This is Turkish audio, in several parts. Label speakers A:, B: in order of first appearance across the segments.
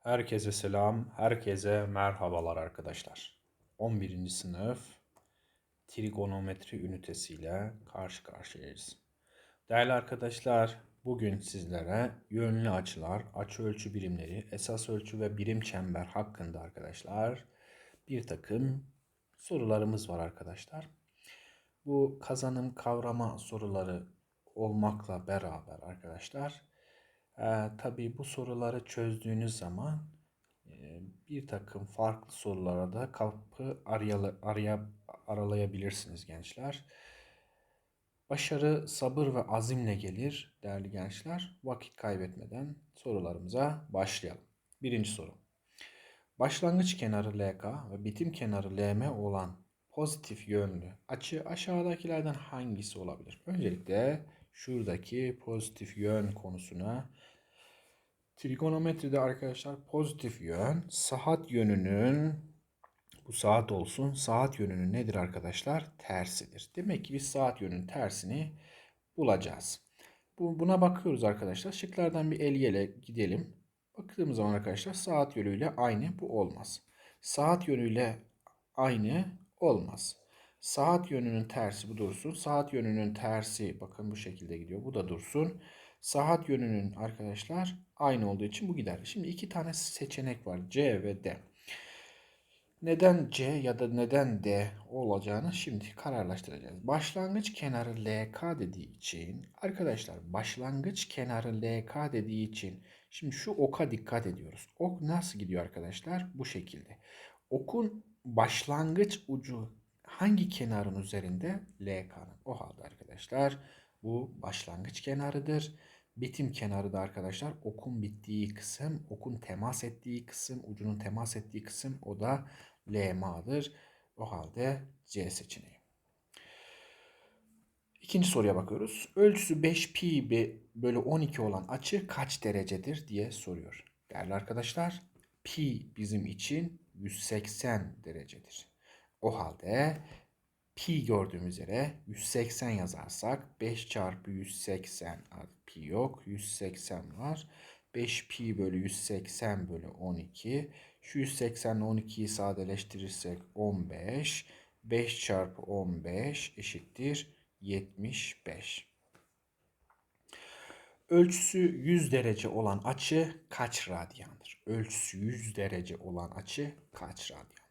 A: Herkese selam, herkese merhabalar arkadaşlar. 11. sınıf trigonometri ünitesiyle karşı karşıyayız. Değerli arkadaşlar, bugün sizlere yönlü açılar, açı ölçü birimleri, esas ölçü ve birim çember hakkında arkadaşlar bir takım sorularımız var arkadaşlar. Bu kazanım kavrama soruları olmakla beraber arkadaşlar ee, tabii bu soruları çözdüğünüz zaman e, bir takım farklı sorulara da kapı arayalı, araya, aralayabilirsiniz gençler. Başarı sabır ve azimle gelir değerli gençler. Vakit kaybetmeden sorularımıza başlayalım. Birinci soru. Başlangıç kenarı LK ve bitim kenarı LM olan pozitif yönlü açı aşağıdakilerden hangisi olabilir? Öncelikle şuradaki pozitif yön konusuna trigonometride arkadaşlar pozitif yön saat yönünün bu saat olsun saat yönünün nedir arkadaşlar? Tersidir. Demek ki biz saat yönünün tersini bulacağız. Bu, buna bakıyoruz arkadaşlar. Şıklardan bir el gidelim. Baktığımız zaman arkadaşlar saat yönüyle aynı bu olmaz. Saat yönüyle aynı olmaz. Saat yönünün tersi bu dursun. Saat yönünün tersi bakın bu şekilde gidiyor. Bu da dursun. Saat yönünün arkadaşlar aynı olduğu için bu gider. Şimdi iki tane seçenek var. C ve D. Neden C ya da neden D olacağını şimdi kararlaştıracağız. Başlangıç kenarı LK dediği için arkadaşlar başlangıç kenarı LK dediği için şimdi şu oka dikkat ediyoruz. Ok nasıl gidiyor arkadaşlar? Bu şekilde. Okun başlangıç ucu hangi kenarın üzerinde? LK'nın. O halde arkadaşlar bu başlangıç kenarıdır. Bitim kenarı da arkadaşlar okun bittiği kısım, okun temas ettiği kısım, ucunun temas ettiği kısım o da LMA'dır. O halde C seçeneği. İkinci soruya bakıyoruz. Ölçüsü 5 pi bölü 12 olan açı kaç derecedir diye soruyor. Değerli arkadaşlar pi bizim için 180 derecedir. O halde pi gördüğümüz yere 180 yazarsak 5 çarpı 180 pi yok 180 var. 5 pi bölü 180 bölü 12. Şu 180 ile 12'yi sadeleştirirsek 15. 5 çarpı 15 eşittir 75. Ölçüsü 100 derece olan açı kaç radyandır? Ölçüsü 100 derece olan açı kaç radyan?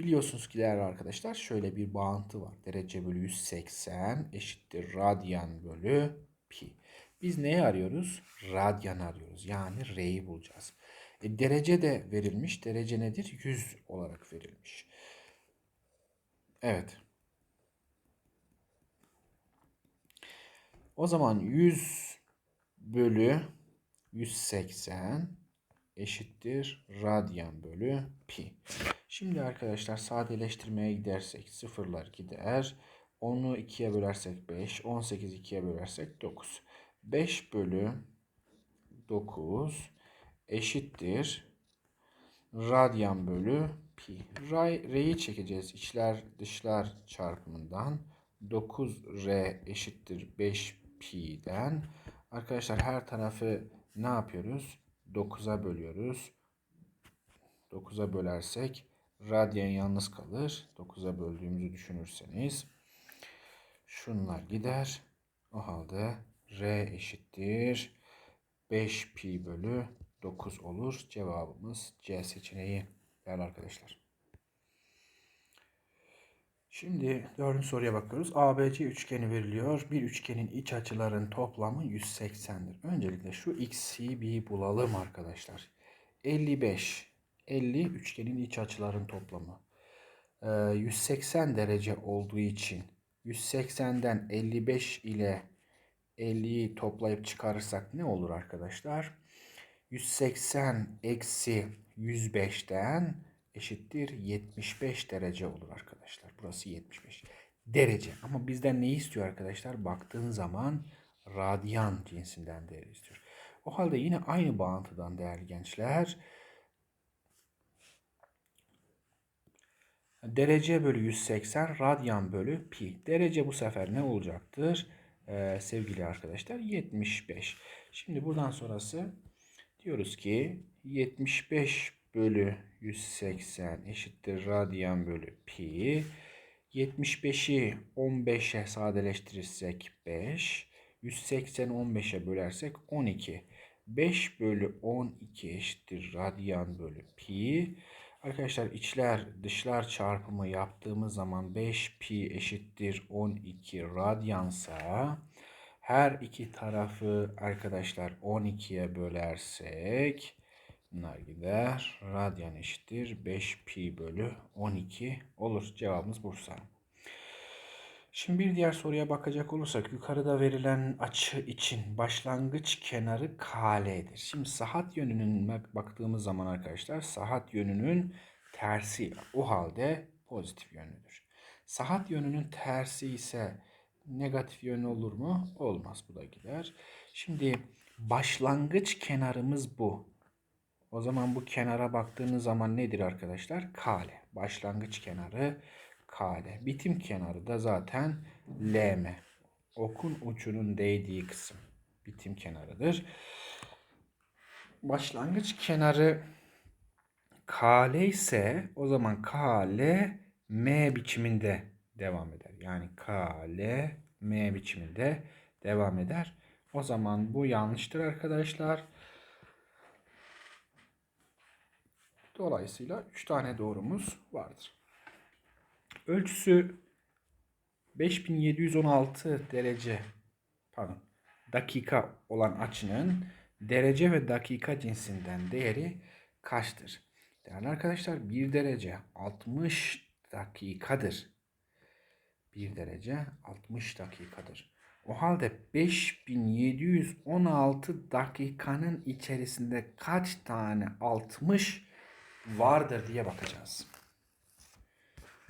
A: Biliyorsunuz ki değerli arkadaşlar şöyle bir bağıntı var. Derece bölü 180 eşittir radyan bölü pi. Biz neyi arıyoruz? Radyan arıyoruz. Yani R'yi bulacağız. E, derece de verilmiş. Derece nedir? 100 olarak verilmiş. Evet. O zaman 100 bölü 180 eşittir radyan bölü pi. Şimdi arkadaşlar sadeleştirmeye gidersek sıfırlar gider. 10'u 2'ye bölersek 5. 18 2'ye bölersek 9. 5 bölü 9 eşittir. Radyan bölü pi. R'yi çekeceğiz içler dışlar çarpımından. 9R eşittir 5 pi'den. Arkadaşlar her tarafı ne yapıyoruz? 9'a bölüyoruz. 9'a bölersek radyan yalnız kalır. 9'a böldüğümüzü düşünürseniz. Şunlar gider. O halde R eşittir. 5 pi bölü 9 olur. Cevabımız C seçeneği değerli arkadaşlar. Şimdi dördüncü soruya bakıyoruz. ABC üçgeni veriliyor. Bir üçgenin iç açıların toplamı 180'dir. Öncelikle şu bir bulalım arkadaşlar. 55 50 üçgenin iç açıların toplamı. Ee, 180 derece olduğu için 180'den 55 ile 50'yi toplayıp çıkarırsak ne olur arkadaşlar? 180 eksi 105'ten eşittir 75 derece olur arkadaşlar. Burası 75 derece. Ama bizden ne istiyor arkadaşlar? Baktığın zaman radyan cinsinden değer istiyor. O halde yine aynı bağıntıdan değerli gençler Derece bölü 180 radyan bölü pi. Derece bu sefer ne olacaktır? Ee, sevgili arkadaşlar 75. Şimdi buradan sonrası Diyoruz ki 75 bölü 180 eşittir radyan bölü pi. 75'i 15'e sadeleştirirsek 5. 180'i 15'e bölersek 12. 5 bölü 12 eşittir radyan bölü pi. Arkadaşlar içler dışlar çarpımı yaptığımız zaman 5 pi eşittir 12 radyansa her iki tarafı arkadaşlar 12'ye bölersek bunlar gider. Radyan eşittir 5 pi bölü 12 olur. Cevabımız Bursa. Şimdi bir diğer soruya bakacak olursak yukarıda verilen açı için başlangıç kenarı KL'dir. Şimdi saat yönünün baktığımız zaman arkadaşlar saat yönünün tersi o halde pozitif yönlüdür. Saat yönünün tersi ise negatif yönlü olur mu? Olmaz bu da gider. Şimdi başlangıç kenarımız bu. O zaman bu kenara baktığınız zaman nedir arkadaşlar? Kale. Başlangıç kenarı kale. Bitim kenarı da zaten LM. Okun ucunun değdiği kısım. Bitim kenarıdır. Başlangıç kenarı kale ise o zaman kale M biçiminde devam eder. Yani kale M biçiminde devam eder. O zaman bu yanlıştır arkadaşlar. Dolayısıyla 3 tane doğrumuz vardır. Ölçüsü 5716 derece pardon dakika olan açının derece ve dakika cinsinden değeri kaçtır? Değerli arkadaşlar 1 derece 60 dakikadır. 1 derece 60 dakikadır. O halde 5716 dakikanın içerisinde kaç tane 60 vardır diye bakacağız.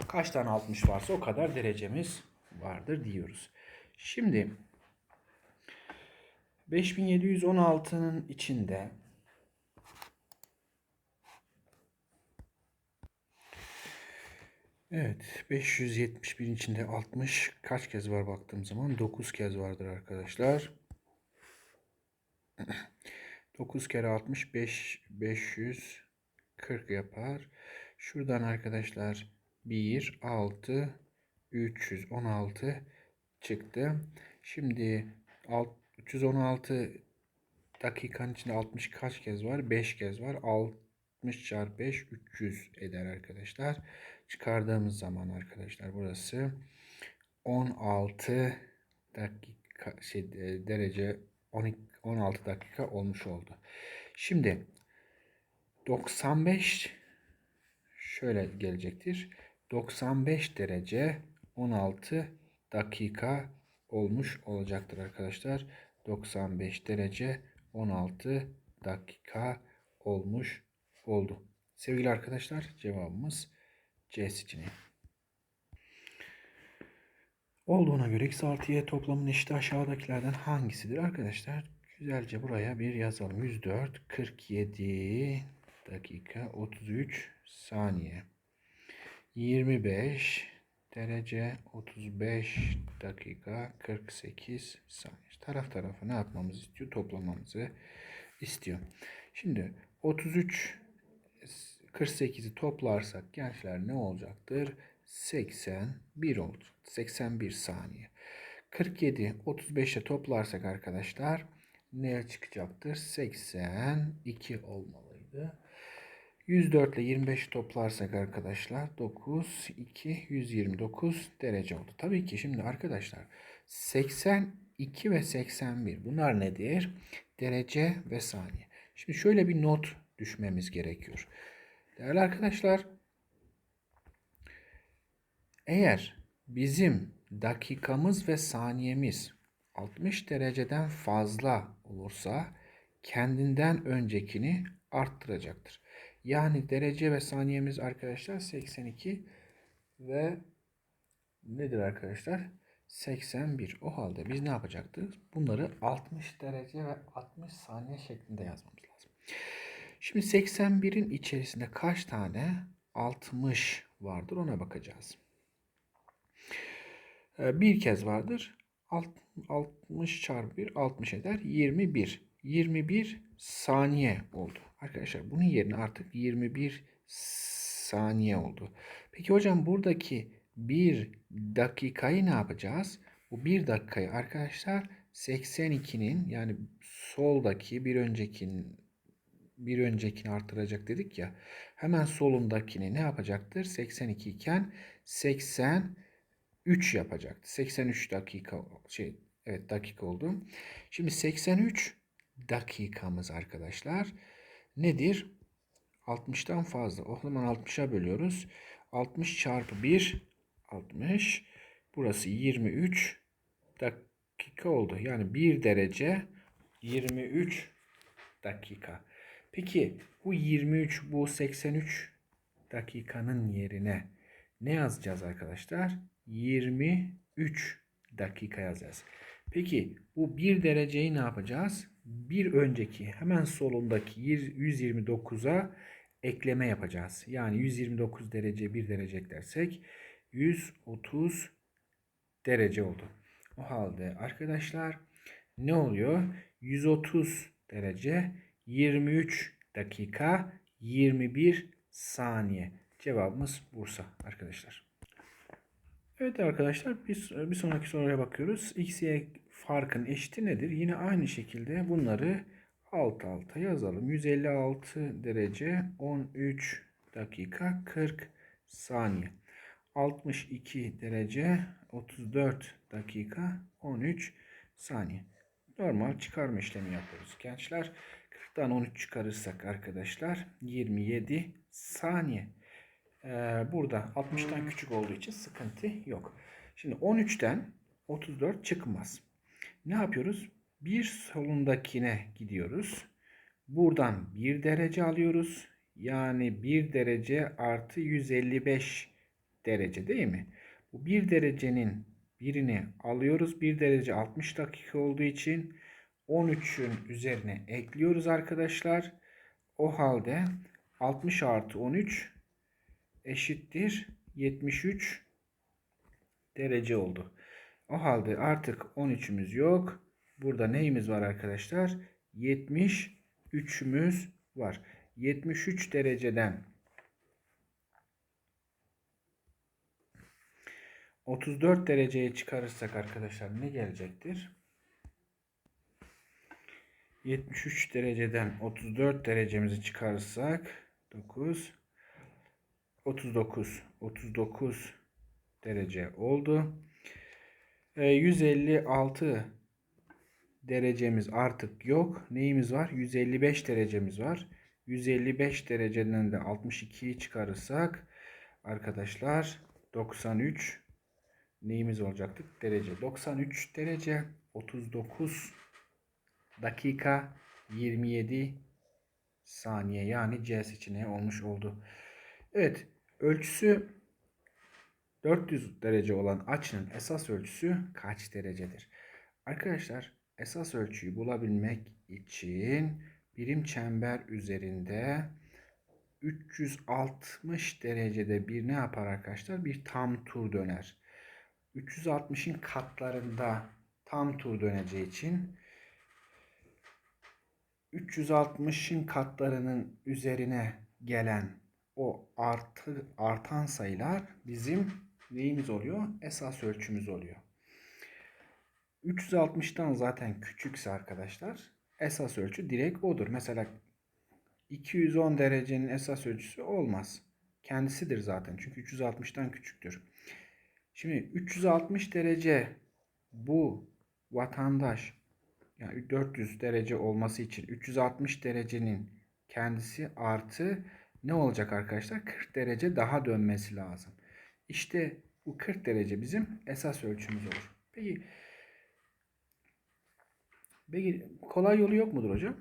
A: Kaç tane 60 varsa o kadar derecemiz vardır diyoruz. Şimdi 5716'nın içinde Evet 571'in içinde 60 kaç kez var baktığım zaman 9 kez vardır arkadaşlar. 9 kere 65 540 yapar. Şuradan arkadaşlar 1 6 316 çıktı. Şimdi 316 dakikanın içinde 60 kaç kez var? 5 kez var. 60 çarpı 5 300 eder arkadaşlar çıkardığımız zaman arkadaşlar burası 16 dakika şey, e, derece 12, 16 dakika olmuş oldu. Şimdi 95 şöyle gelecektir. 95 derece 16 dakika olmuş olacaktır arkadaşlar. 95 derece 16 dakika olmuş oldu. Sevgili arkadaşlar cevabımız C seçeneği. Olduğuna göre x artı y toplamının eşiti aşağıdakilerden hangisidir arkadaşlar? Güzelce buraya bir yazalım. 104, 47 dakika, 33 saniye. 25 derece, 35 dakika, 48 saniye. Taraf tarafa ne yapmamızı istiyor? Toplamamızı istiyor. Şimdi 33 48'i toplarsak gençler ne olacaktır? 81 oldu. 81 saniye. 47 35'e toplarsak arkadaşlar ne çıkacaktır? 82 olmalıydı. 104 ile 25'i toplarsak arkadaşlar 9, 2, 129 derece oldu. Tabii ki şimdi arkadaşlar 82 ve 81 bunlar nedir? Derece ve saniye. Şimdi şöyle bir not düşmemiz gerekiyor. Değerli arkadaşlar, eğer bizim dakikamız ve saniyemiz 60 dereceden fazla olursa kendinden öncekini arttıracaktır. Yani derece ve saniyemiz arkadaşlar 82 ve nedir arkadaşlar? 81. O halde biz ne yapacaktık? Bunları 60 derece ve 60 saniye şeklinde yazmamız lazım. Şimdi 81'in içerisinde kaç tane 60 vardır ona bakacağız. Ee, bir kez vardır. 60 çarpı 1 60 eder. 21. 21 saniye oldu. Arkadaşlar bunun yerine artık 21 saniye oldu. Peki hocam buradaki 1 dakikayı ne yapacağız? Bu 1 dakikayı arkadaşlar 82'nin yani soldaki bir öncekinin bir öncekini artıracak dedik ya. Hemen solundakini ne yapacaktır? 82 iken 83 yapacaktı. 83 dakika şey evet dakika oldu. Şimdi 83 dakikamız arkadaşlar nedir? 60'tan fazla. O zaman 60'a bölüyoruz. 60 çarpı 1 60. Burası 23 dakika oldu. Yani 1 derece 23 dakika. Peki bu 23 bu 83 dakikanın yerine ne yazacağız arkadaşlar? 23 dakika yazacağız. Peki bu 1 dereceyi ne yapacağız? Bir önceki hemen solundaki 129'a ekleme yapacağız. Yani 129 derece 1 derece eklersek 130 derece oldu. O halde arkadaşlar ne oluyor? 130 derece 23 dakika 21 saniye. Cevabımız Bursa arkadaşlar. Evet arkadaşlar bir, bir sonraki soruya bakıyoruz. X, Y farkın eşiti nedir? Yine aynı şekilde bunları alt alta yazalım. 156 derece 13 dakika 40 saniye. 62 derece 34 dakika 13 saniye. Normal çıkarma işlemi yapıyoruz gençler. 40'tan 13 çıkarırsak arkadaşlar 27 saniye. Ee, burada 60'tan küçük olduğu için sıkıntı yok. Şimdi 13'ten 34 çıkmaz. Ne yapıyoruz? Bir solundakine gidiyoruz. Buradan 1 derece alıyoruz. Yani 1 derece artı 155 derece değil mi? Bu 1 derecenin birini alıyoruz. 1 derece 60 dakika olduğu için 13'ün üzerine ekliyoruz arkadaşlar. O halde 60 artı 13 eşittir 73 derece oldu. O halde artık 13'ümüz yok. Burada neyimiz var arkadaşlar? 73'ümüz var. 73 dereceden 34 dereceye çıkarırsak arkadaşlar ne gelecektir? 73 dereceden 34 derecemizi çıkarırsak 9 39 39 derece oldu. E, 156 derecemiz artık yok. Neyimiz var? 155 derecemiz var. 155 dereceden de 62'yi çıkarırsak arkadaşlar 93 neyimiz olacaktı? Derece. 93 derece 39 dakika 27 saniye yani C seçeneği olmuş oldu. Evet ölçüsü 400 derece olan açının esas ölçüsü kaç derecedir? Arkadaşlar esas ölçüyü bulabilmek için birim çember üzerinde 360 derecede bir ne yapar arkadaşlar? Bir tam tur döner. 360'ın katlarında tam tur döneceği için 360'ın katlarının üzerine gelen o artı artan sayılar bizim neyimiz oluyor? Esas ölçümüz oluyor. 360'tan zaten küçükse arkadaşlar esas ölçü direkt odur. Mesela 210 derecenin esas ölçüsü olmaz. Kendisidir zaten. Çünkü 360'tan küçüktür. Şimdi 360 derece bu vatandaş yani 400 derece olması için 360 derecenin kendisi artı ne olacak arkadaşlar? 40 derece daha dönmesi lazım. İşte bu 40 derece bizim esas ölçümüz olur. Peki, peki kolay yolu yok mudur hocam?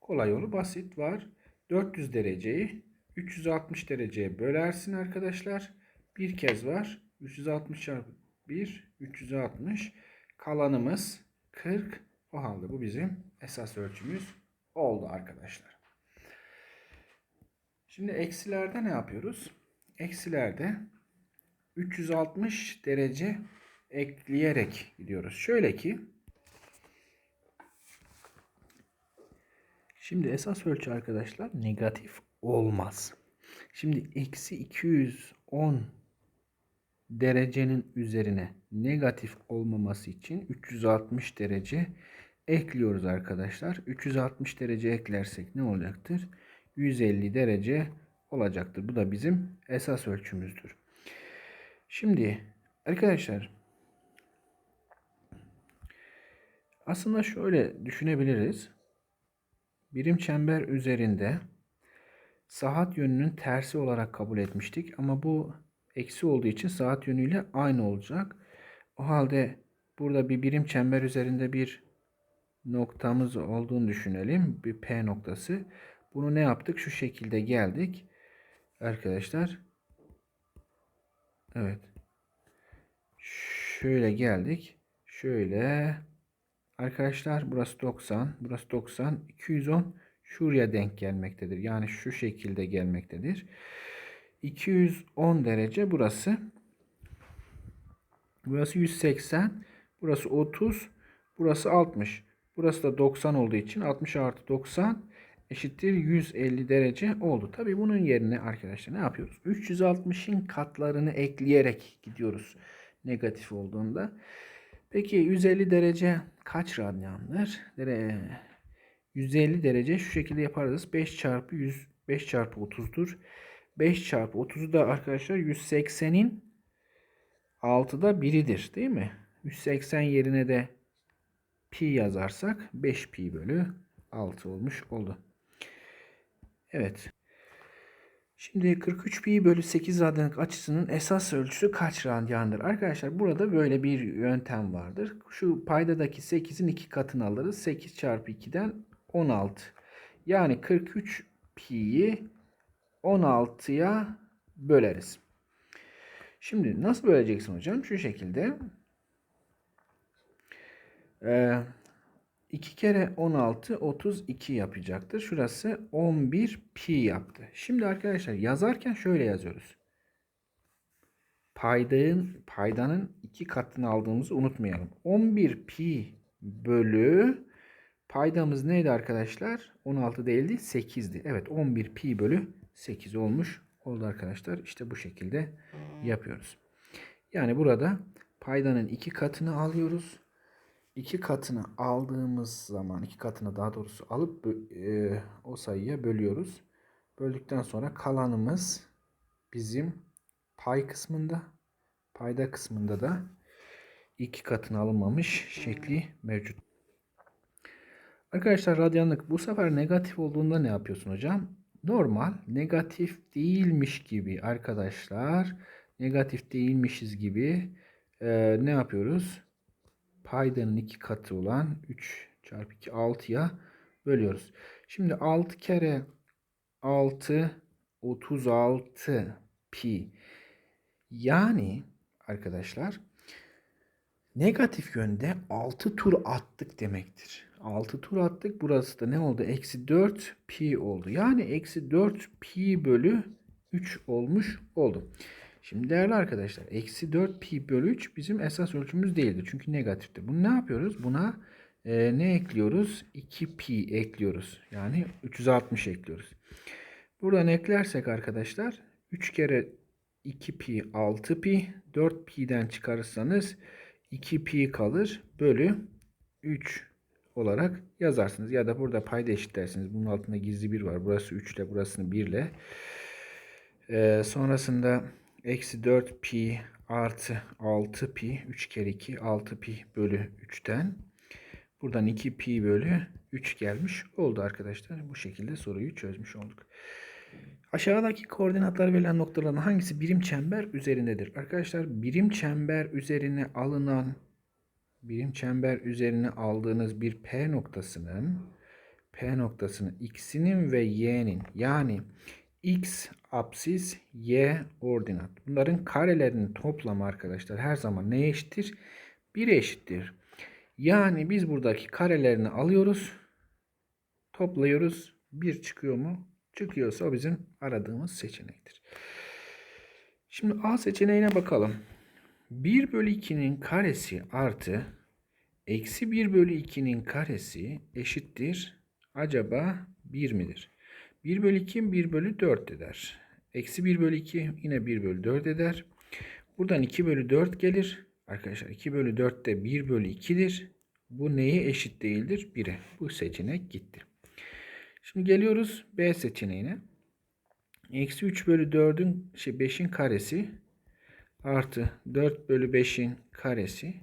A: Kolay yolu basit var. 400 dereceyi 360 dereceye bölersin arkadaşlar. Bir kez var. 360 çarpı 1 360 kalanımız 40 o halde bu bizim esas ölçümüz oldu arkadaşlar. Şimdi eksilerde ne yapıyoruz? Eksilerde 360 derece ekleyerek gidiyoruz. Şöyle ki Şimdi esas ölçü arkadaşlar negatif olmaz. Şimdi eksi 210 derecenin üzerine negatif olmaması için 360 derece ekliyoruz arkadaşlar. 360 derece eklersek ne olacaktır? 150 derece olacaktır. Bu da bizim esas ölçümüzdür. Şimdi arkadaşlar aslında şöyle düşünebiliriz. Birim çember üzerinde saat yönünün tersi olarak kabul etmiştik ama bu eksi olduğu için saat yönüyle aynı olacak. O halde burada bir birim çember üzerinde bir noktamız olduğunu düşünelim. Bir P noktası. Bunu ne yaptık? Şu şekilde geldik. Arkadaşlar. Evet. Şöyle geldik. Şöyle. Arkadaşlar burası 90. Burası 90. 210 şuraya denk gelmektedir. Yani şu şekilde gelmektedir. 210 derece burası. Burası 180. Burası 30. Burası 60. Burası da 90 olduğu için 60 artı 90 eşittir 150 derece oldu. Tabi bunun yerine arkadaşlar ne yapıyoruz? 360'ın katlarını ekleyerek gidiyoruz. Negatif olduğunda. Peki 150 derece kaç radyandır? 150 derece şu şekilde yaparız. 5 çarpı 100 5 çarpı 30'dur. 5 çarpı 30'u da arkadaşlar 180'in 6'da biridir değil mi? 180 yerine de pi yazarsak 5 pi bölü 6 olmuş oldu. Evet. Şimdi 43 pi bölü 8 radyanlık açısının esas ölçüsü kaç radyandır? Arkadaşlar burada böyle bir yöntem vardır. Şu paydadaki 8'in 2 katını alırız. 8 çarpı 2'den 16. Yani 43 pi'yi 16'ya böleriz. Şimdi nasıl böleceksin hocam? Şu şekilde. Ee, 2 kere 16 32 yapacaktır. Şurası 11 pi yaptı. Şimdi arkadaşlar yazarken şöyle yazıyoruz. Paydanın, paydanın iki katını aldığımızı unutmayalım. 11 pi bölü paydamız neydi arkadaşlar? 16 değildi 8'di. Evet 11 pi bölü 8 olmuş oldu arkadaşlar. İşte bu şekilde yapıyoruz. Yani burada paydanın iki katını alıyoruz iki katını aldığımız zaman iki katını daha doğrusu alıp e, o sayıya bölüyoruz. Böldükten sonra kalanımız bizim pay kısmında payda kısmında da iki katını alınmamış şekli mevcut. Arkadaşlar radyanlık bu sefer negatif olduğunda ne yapıyorsun hocam? Normal negatif değilmiş gibi arkadaşlar negatif değilmişiz gibi e, ne yapıyoruz? Paydanın iki katı olan 3 çarpı 2 6'ya bölüyoruz. Şimdi 6 kere 6 36 pi. Yani arkadaşlar negatif yönde 6 tur attık demektir. 6 tur attık. Burası da ne oldu? Eksi 4 pi oldu. Yani eksi 4 pi bölü 3 olmuş oldu. Şimdi değerli arkadaşlar eksi 4 pi bölü 3 bizim esas ölçümüz değildir. Çünkü negatiftir. Bunu ne yapıyoruz? Buna e, ne ekliyoruz? 2 pi ekliyoruz. Yani 360 ekliyoruz. Buradan eklersek arkadaşlar 3 kere 2 pi 6 pi 4 pi'den çıkarırsanız 2 pi kalır bölü 3 olarak yazarsınız. Ya da burada payda eşitlersiniz. Bunun altında gizli bir var. Burası 3 ile burasını 1 ile. Ee, sonrasında Eksi 4 pi artı 6 pi 3 kere 2 6 pi bölü 3'ten buradan 2 pi bölü 3 gelmiş oldu arkadaşlar. Bu şekilde soruyu çözmüş olduk. Aşağıdaki koordinatlar verilen noktaların hangisi birim çember üzerindedir? Arkadaşlar birim çember üzerine alınan birim çember üzerine aldığınız bir P noktasının P noktasının x'inin ve y'nin yani x apsis y ordinat. Bunların karelerinin toplamı arkadaşlar her zaman ne eşittir? 1 eşittir. Yani biz buradaki karelerini alıyoruz. Topluyoruz. 1 çıkıyor mu? Çıkıyorsa o bizim aradığımız seçenektir. Şimdi A seçeneğine bakalım. 1 bölü 2'nin karesi artı eksi 1 bölü 2'nin karesi eşittir acaba 1 midir? 1 bölü 2 1 bölü 4 eder. Eksi 1 bölü 2 yine 1 bölü 4 eder. Buradan 2 bölü 4 gelir. Arkadaşlar 2 bölü 4 de 1 bölü 2'dir. Bu neye eşit değildir? 1'e. Bu seçenek gitti. Şimdi geliyoruz B seçeneğine. Eksi 3 bölü 4'ün şey 5'in karesi artı 4 bölü 5'in karesi.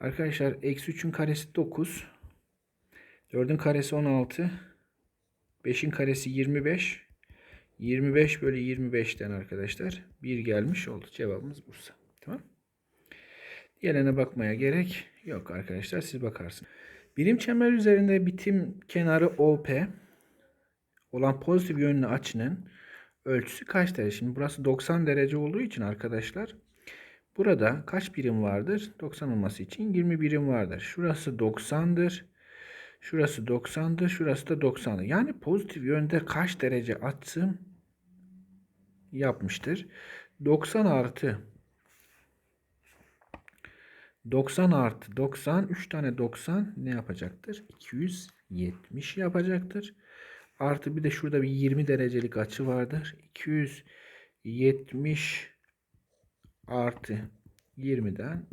A: Arkadaşlar eksi 3'ün karesi 9. 4'ün karesi 16. 5'in karesi 25. 25 bölü 25'ten arkadaşlar 1 gelmiş oldu. Cevabımız Bursa. Tamam. Diğerine bakmaya gerek yok arkadaşlar. Siz bakarsınız. Birim çember üzerinde bitim kenarı OP olan pozitif yönlü açının ölçüsü kaç derece? Şimdi burası 90 derece olduğu için arkadaşlar burada kaç birim vardır? 90 olması için 20 birim vardır. Şurası 90'dır. Şurası 90'dır. Şurası da 90'dır. Yani pozitif yönde kaç derece açım yapmıştır? 90 artı 90 artı 90 3 tane 90 ne yapacaktır? 270 yapacaktır. Artı bir de şurada bir 20 derecelik açı vardır. 270 artı 20'den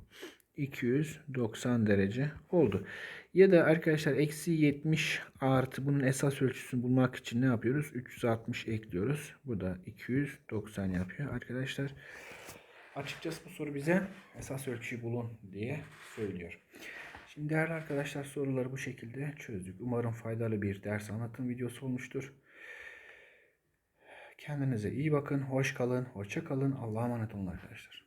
A: 290 derece oldu. Ya da arkadaşlar eksi 70 artı bunun esas ölçüsünü bulmak için ne yapıyoruz? 360 ekliyoruz. Bu da 290 yapıyor arkadaşlar. Açıkçası bu soru bize esas ölçüyü bulun diye söylüyor. Şimdi değerli arkadaşlar soruları bu şekilde çözdük. Umarım faydalı bir ders anlatım videosu olmuştur. Kendinize iyi bakın, hoş kalın, hoşça kalın. Allah'a emanet olun arkadaşlar.